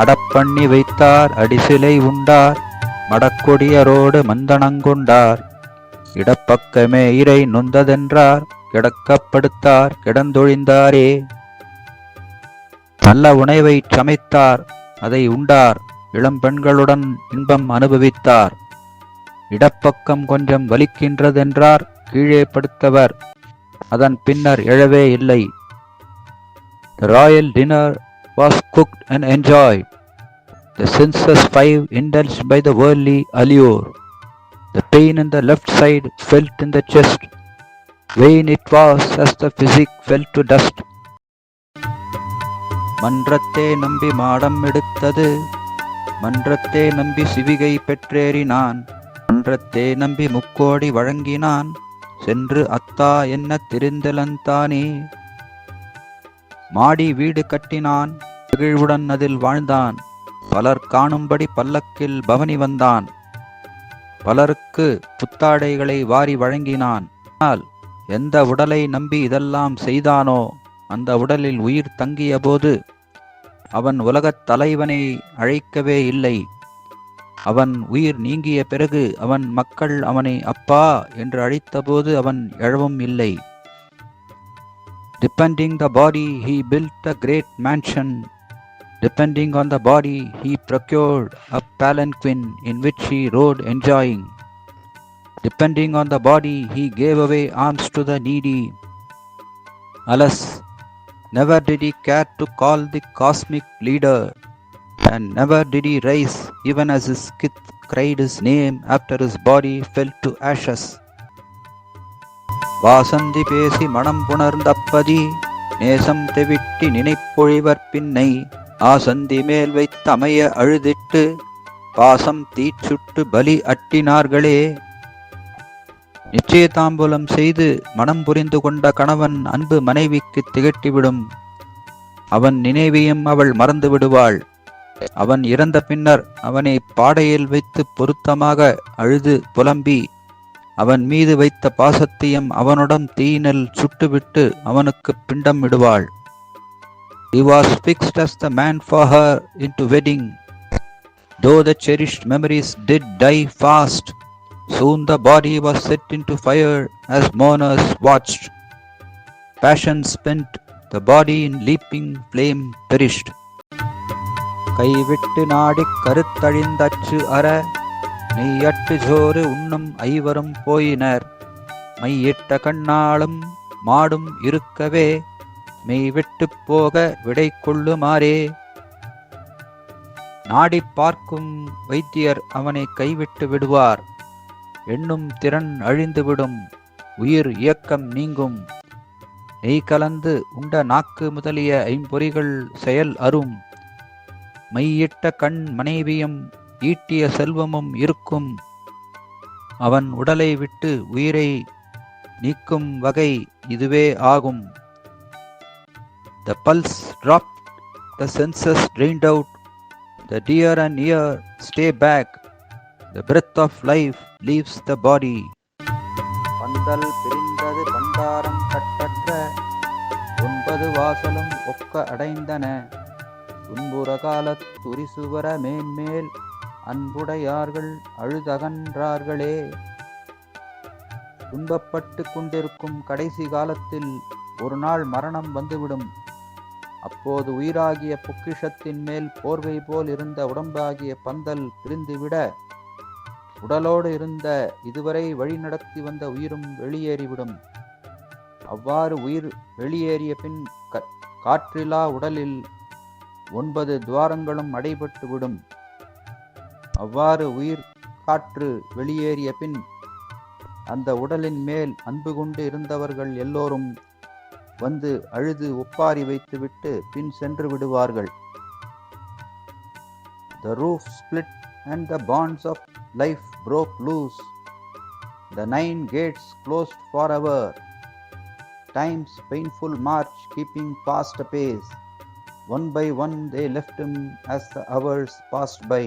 அடப்பண்ணி வைத்தார் அடிசிலை உண்டார் மடக்கொடியரோடு மந்தனங்கொண்டார். இடப்பக்கமே இறை நொந்ததென்றார் கிடக்கப்படுத்தார் கிடந்தொழிந்தாரே. நல்ல உணவைச் சமைத்தார் அதை உண்டார் இளம்பெண்களுடன் இன்பம் அனுபவித்தார். இடப்பக்கம் கொஞ்சம் வலிக்கின்றதென்றார் கீழே படுத்தவர் அதன் பின்னர் எழவே இல்லை. The royal dinner was cooked and enjoyed. The senses five indulged by the worldly allure. The pain in the left side felt in the chest. Vain it was as the physic fell to dust. மன்றத்தே நம்பி மாடம் எடுத்தது மன்றத்தே நம்பி சிவிகை பெற்றேறினான் மன்றத்தே நம்பி முக்கோடி வழங்கினான் சென்று அத்தா என்ன தெரிந்தலந்தானே மாடி வீடு கட்டினான் மகிழ்வுடன் அதில் வாழ்ந்தான் பலர் காணும்படி பல்லக்கில் பவனி வந்தான். பலருக்கு புத்தாடைகளை வாரி வழங்கினான். ஆனால் எந்த உடலை நம்பி இதெல்லாம் செய்தானோ அந்த உடலில் உயிர் தங்கிய போது அவன் உலகத் தலைவனை அழைக்கவே இல்லை. அவன் உயிர் நீங்கிய பிறகு அவன் மக்கள் அவனை அப்பா என்று அழைத்தபோது அவன் எழவும் இல்லை. Depending the body he built the great mansion Depending on the body, he procured a palanquin in which he rode enjoying. Depending on the body, he gave away alms to the needy. Alas, never did he care to call the cosmic leader, and never did he rise even as his kith cried his name after his body fell to ashes. Vasanthi பேசி மனம் புணர்ந்தப்பதி நேசம் தெவிட்டி நினைப்பொழிவர் பின்னை ஆசந்தி மேல் வைத்தமைய அழுதிட்டு பாசம் தீச்சுட்டு பலி அட்டினார்களே. நிச்சயதாம்பூலம் செய்து மனம் புரிந்து கொண்ட கணவன் அன்பு மனைவிக்கு திகட்டிவிடும். அவன் நினைவையும் அவள் மறந்து விடுவாள். அவன் இறந்த பின்னர் அவனை பாடையில் வைத்து பொருத்தமாக அழுது புலம்பி அவன் மீது வைத்த பாசத்தையும் அவனுடன் தீயினில் சுட்டுவிட்டு அவனுக்கு பிண்டம் விடுவாள் He was fixed as the man for her into wedding. Though the cherished memories did die fast, soon the body was set into fire as mourners watched. Passion spent, the body in leaping flame perished. கைவிட்டு Nordic கருத்தழிந்தச்சு அற நெய்யட்டு ஜோறு உண்ணும் ஐவரும் போயினர் மையிட்ட கண்ணாளும் மாடும் இருக்கவே மெய் விட்டு போக விடை கொள்ளுமாறே. நாடிப் பார்க்கும் வைத்தியர் அவனை கைவிட்டு விடுவார். எண்ணும் திறன் அழிந்துவிடும். உயிர் இயக்கம் நீங்கும். நெய் கலந்து உண்ட நாக்கு முதலிய ஐம்பொறிகள் செயல் அரும். மையிட்ட கண் மனைவியும் ஈட்டிய செல்வமும் இருக்கும். அவன் உடலை விட்டு உயிரை நீக்கும் வகை இதுவே ஆகும். The pulse dropped, the senses drained out, the dear and ear stay back, the breath of life leaves the body. பந்தல் பிரிந்தது பண்டாரம் கட்டற்ற ஒன்பது வாசலும் ஒக்க அடைந்தன. துன்புற காலத் துரிசுவர மேன்மேல் அன்புடையார்கள் அழுதகன்றார்களே. துன்பப்பட்டு கொண்டிருக்கும் கடைசி காலத்தில் ஒரு நாள் மரணம் வந்துவிடும். அப்போது உயிராகிய பொக்கிஷத்தின் மேல் போர்வை போல் இருந்த உடம்பாகிய பந்தல் பிரிந்துவிட உடலோடு இருந்த இதுவரை வழி நடத்தி வந்த உயிரும் வெளியேறிவிடும். அவ்வாறு உயிர் வெளியேறிய பின் க- காற்றிலா உடலில் ஒன்பது துவாரங்களும் அடைபட்டு விடும் அவ்வாறு உயிர் காற்று வெளியேறிய பின் அந்த உடலின் மேல் அன்பு கொண்டு இருந்தவர்கள் எல்லோரும் வந்து அழுது ஒப்பாரி வைத்துவிட்டு பின் சென்று விடுவார்கள் The roof split and the bonds of life broke loose. The nine gates closed forever. Time's painful march keeping fast apace. One by one they left him as the hours passed by.